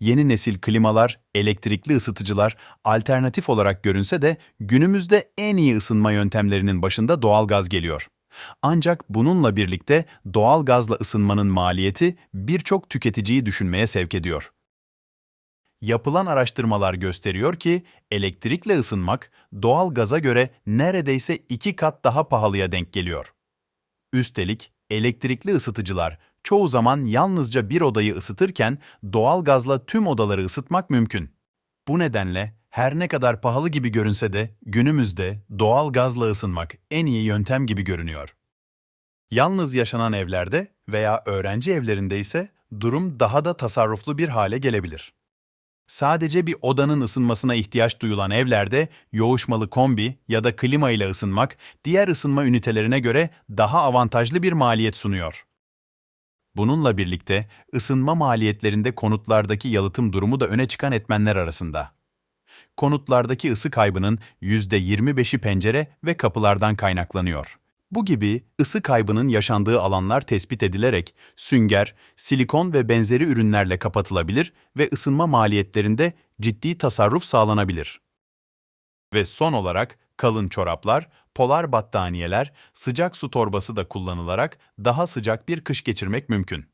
yeni nesil klimalar, elektrikli ısıtıcılar alternatif olarak görünse de günümüzde en iyi ısınma yöntemlerinin başında doğalgaz geliyor. Ancak bununla birlikte doğal gazla ısınmanın maliyeti birçok tüketiciyi düşünmeye sevk ediyor. Yapılan araştırmalar gösteriyor ki elektrikle ısınmak doğal gaza göre neredeyse iki kat daha pahalıya denk geliyor. Üstelik elektrikli ısıtıcılar çoğu zaman yalnızca bir odayı ısıtırken doğal gazla tüm odaları ısıtmak mümkün. Bu nedenle her ne kadar pahalı gibi görünse de günümüzde doğal gazla ısınmak en iyi yöntem gibi görünüyor. Yalnız yaşanan evlerde veya öğrenci evlerinde ise durum daha da tasarruflu bir hale gelebilir. Sadece bir odanın ısınmasına ihtiyaç duyulan evlerde yoğuşmalı kombi ya da klima ile ısınmak diğer ısınma ünitelerine göre daha avantajlı bir maliyet sunuyor. Bununla birlikte ısınma maliyetlerinde konutlardaki yalıtım durumu da öne çıkan etmenler arasında. Konutlardaki ısı kaybının %25'i pencere ve kapılardan kaynaklanıyor. Bu gibi ısı kaybının yaşandığı alanlar tespit edilerek sünger, silikon ve benzeri ürünlerle kapatılabilir ve ısınma maliyetlerinde ciddi tasarruf sağlanabilir. Ve son olarak kalın çoraplar, polar battaniyeler, sıcak su torbası da kullanılarak daha sıcak bir kış geçirmek mümkün.